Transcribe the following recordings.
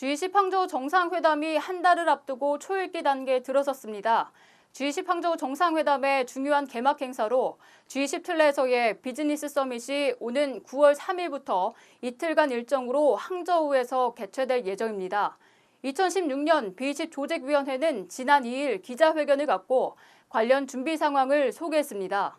G20 항저우 정상회담이 한 달을 앞두고 초읽기 단계에 들어섰습니다. G20 항저우 정상회담의 중요한 개막 행사로 G20 틀내에서의 비즈니스 서밋이 오는 9월 3일부터 이틀간 일정으로 항저우에서 개최될 예정입니다. 2016년 B20 조직위원회는 지난 2일 기자회견을 갖고 관련 준비 상황을 소개했습니다.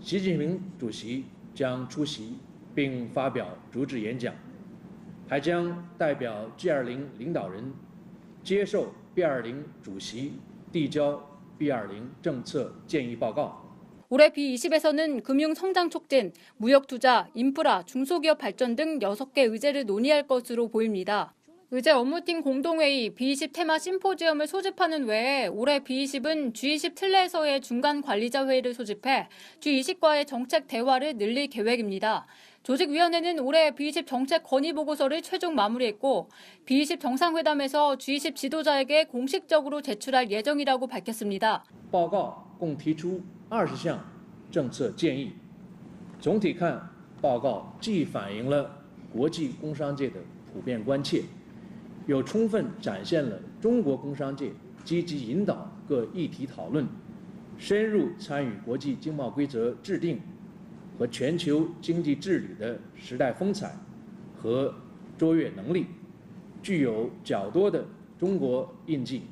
习近平主席将出席并发表主旨演讲，还将代表 G20 领导人接受 B20 主席递交 B20 政策建议报告。 올해 B20에서는 금융 성장 촉진, 무역 투자, 인프라, 중소기업 발전 등 6개 의제를 논의할 것으로 보입니다. 의제 업무팀 공동회의 B20 테마 심포지엄을 소집하는 외에 올해 B20은 G20 틀내에서의 중간 관리자 회의를 소집해 G20과의 정책 대화를 늘릴 계획입니다. 조직위원회는 올해 B20 정책 건의 보고서를 최종 마무리했고 B20 정상회담에서 G20 지도자에게 공식적으로 제출할 예정이라고 밝혔습니다. 报告共提出二十项政策建议。总体看，报告既反映了国际工商界的普遍关切， 又充分展现了中国工商界积极引导各议题讨论、深入参与国际经贸规则制定和全球经济治理的时代风采和卓越能力，具有较多的中国印记。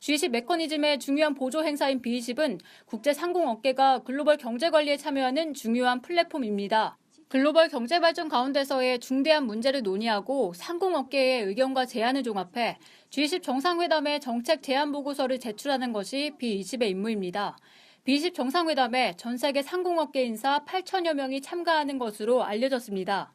G20 메커니즘의 중요한 보조 행사인 B20은 국제 상공업계가 글로벌 경제 관리에 참여하는 중요한 플랫폼입니다. 글로벌 경제 발전 가운데서의 중대한 문제를 논의하고 상공업계의 의견과 제안을 종합해 G20 정상회담의 정책 제안 보고서를 제출하는 것이 B20의 임무입니다. B20 정상회담에 전 세계 상공업계 인사 8천여 명이 참가하는 것으로 알려졌습니다.